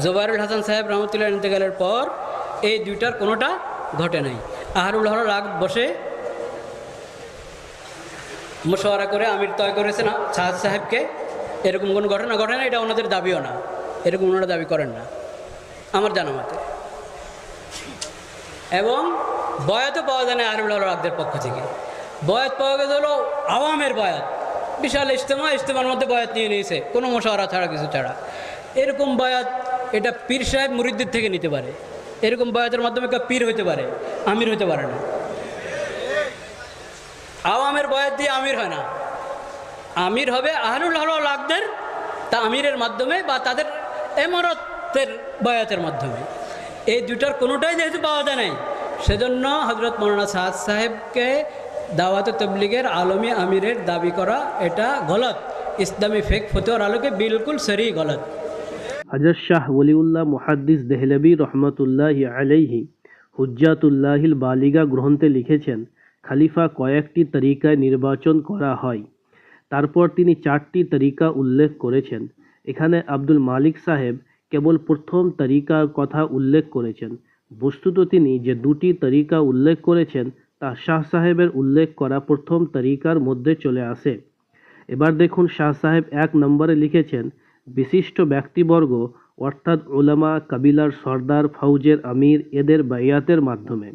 জোবারুল হাসান সাহেব রহমতুল্লাহ ইন্তেকালের পর এই দুইটার কোনোটা ঘটে নাই। আহারুল হল রাগ বসে মশওয়ারা করে, আমির তয় করেছে না সাহাদ সাহেবকে। এরকম কোনো ঘটনা ঘটে না, এটা ওনাদের দাবিও না। এরকম ওনারা দাবি করেন না। আমার জানা মতে। এবং বয়াতও পাওয়া যায় না আহারুল হল রাগদের পক্ষ থেকে। বয়াত পাওয়া গেছে হলো আওয়ামের বয়াত। বিশাল ইজতেমা, ইজতেমার মধ্যে বয়াত নিয়ে নিয়েছে। কোনো মশওয়ারা ছাড়া, কিছু ছাড়া। এরকম বয়াত এটা পীর সাহেব মুরিদ্দির থেকে নিতে পারে। এরকম বয়াতের মাধ্যমে কেউ পীর হতে পারে, আমির হতে পারে না। আওয়ামের বয়াত দিয়ে আমির হয় না। আমির হবে আহলুল হল লাগদের তা আমিরের মাধ্যমে বা তাদের এমরতের বয়াতের মাধ্যমে। এই দুটার কোনোটাই যেহেতু পাওয়া যায় নাই, সেজন্য হজরত মৌলানা সাদ সাহেবকে দাওয়াত তবলিগের আলমী আমিরের দাবি করা এটা গলত। ইসলামী ফেক ফতোয়ার আলোকে বিলকুল সরি গলত। হজরত শাহ ওলিউল্লাহ মুহাদ্দিস দেহলবি রহমতুল্লাহ আলাইহি হুজ্জাতুল্লাহিল বালিগা গ্রন্থে লিখেছেন, খালিফা কয়েকটি তরিকায় নির্বাচন করা হয়। তারপর তিনি চারটি তরিকা উল্লেখ করেছেন। এখানে আব্দুল মালিক সাহেব কেবল প্রথম তরিকার কথা উল্লেখ করেছেন। বস্তুত তিনি যে দুটি তরিকা উল্লেখ করেছেন, তা শাহ সাহেবের উল্লেখ করা প্রথম তরিকার মধ্যে চলে আসে। এবার দেখুন, শাহ সাহেব এক নম্বরে লিখেছেন বিশিষ্ট ব্যক্তিবর্গ, অর্থাৎ ওলামা কাবিলার সর্দার ফৌজের আমির এদের বাইয়াতের মাধ্যমে।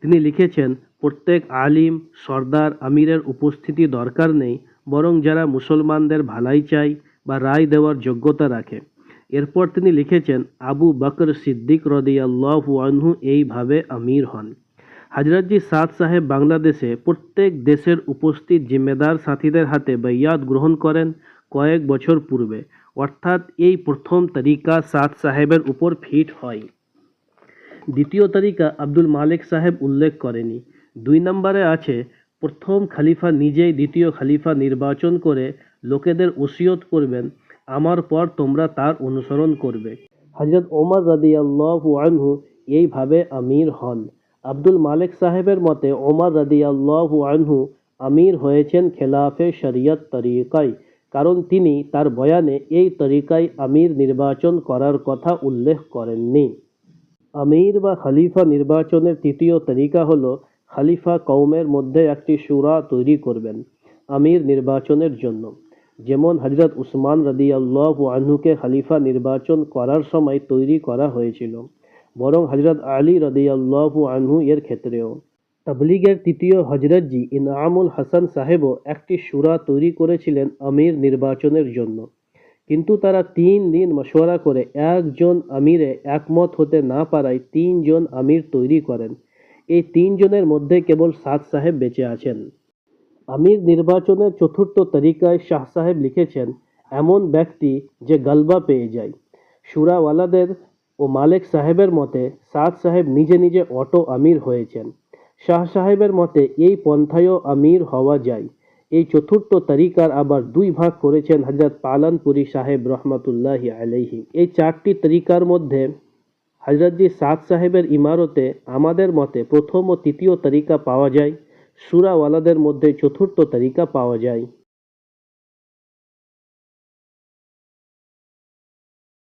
তিনি লিখেছেন, প্রত্যেক আলিম, সর্দার, আমিরের উপস্থিতি দরকার নেই, বরং যারা মুসলমানদের ভালাই চায় বা রায় দেওয়ার যোগ্যতা রাখে। এরপর তিনি লিখেছেন, আবু বকর সিদ্দিক রদিয়াল্লাহু আনহু এইভাবে আমির হন। হাজরতজি সাদ সাহেব বাংলাদেশে প্রত্যেক দেশের উপস্থিত জিম্মেদার সাথীদের হাতে বৈয়াত গ্রহণ করেন কয়েক বছর পূর্বে। অর্থাৎ এই প্রথম তরিকা সাদ সাহেবের উপর ফিট হয়। দ্বিতীয় তালিকা আব্দুল মালিক সাহেব উল্লেখ করেনি। দুই নম্বরে আছে, প্রথম খালিফা নিজেই দ্বিতীয় খালিফা নির্বাচন করে লোকেদের ওসিয়ত করবেন, আমার পর তোমরা তার অনুসরণ করবে। হজরত ওমর রাদিয়াল্লাহু আনহু এইভাবে আমির হন। আব্দুল মালিক সাহেবের মতে, ওমর রাদিয়াল্লাহু আনহু আমির হয়েছেন খেলাফে শরিয়ত তরিকায়। কারণ তিনি তার বয়ানে এই তরিকায় আমির নির্বাচন করার কথা উল্লেখ করেননি। আমির বা খালিফা নির্বাচনের তৃতীয় তরিকা হল, খালিফা কৌমের মধ্যে একটি সুরা তৈরি করবেন আমির নির্বাচনের জন্য। যেমন হজরত উসমান রদি আল্লাহ আনহুকে খালিফা নির্বাচন করার সময় তৈরি করা হয়েছিল, বরং হজরত আলী রদি আল্লাহ আনহু এর ক্ষেত্রেও। তাবলিগের তৃতীয় হজরতজি ইনামুল হাসান সাহেবও একটি সুরা তৈরি করেছিলেন আমির নির্বাচনের জন্য। কিন্তু তারা তিন দিন মশওয়ারা করে একজন আমিরে একমত হতে না পারায় তিনজন আমির তৈরি করেন। এই তিনজনের মধ্যে কেবল সাদ সাহেব বেঁচে আছেন। আমির নির্বাচনের চতুর্থ তরিকায় শাহ সাহেব লিখেছেন, এমন ব্যক্তি যে গালবা পেয়ে যায়। সুরাওয়ালাদের ও মালেক সাহেবের মতে, সাদ সাহেব নিজে নিজে অটো আমির হয়েছেন। শাহ সাহেবের মতে, এই পন্থায়ও আমির হওয়া যায়। এই চতুর্থ তরিকার আবার দুই ভাগ করেছেন হজরত পালানপুরি সাহেব রহমতুল্লাহ আলহি এই চারটি তরিকার মধ্যে হজরতজি সাদ সাহেবের ইমারতে আমাদের মতে প্রথম ও তৃতীয় তরিকা পাওয়া যায়। সুরাওয়ালাদের মধ্যে চতুর্থ তরিকা পাওয়া যায়।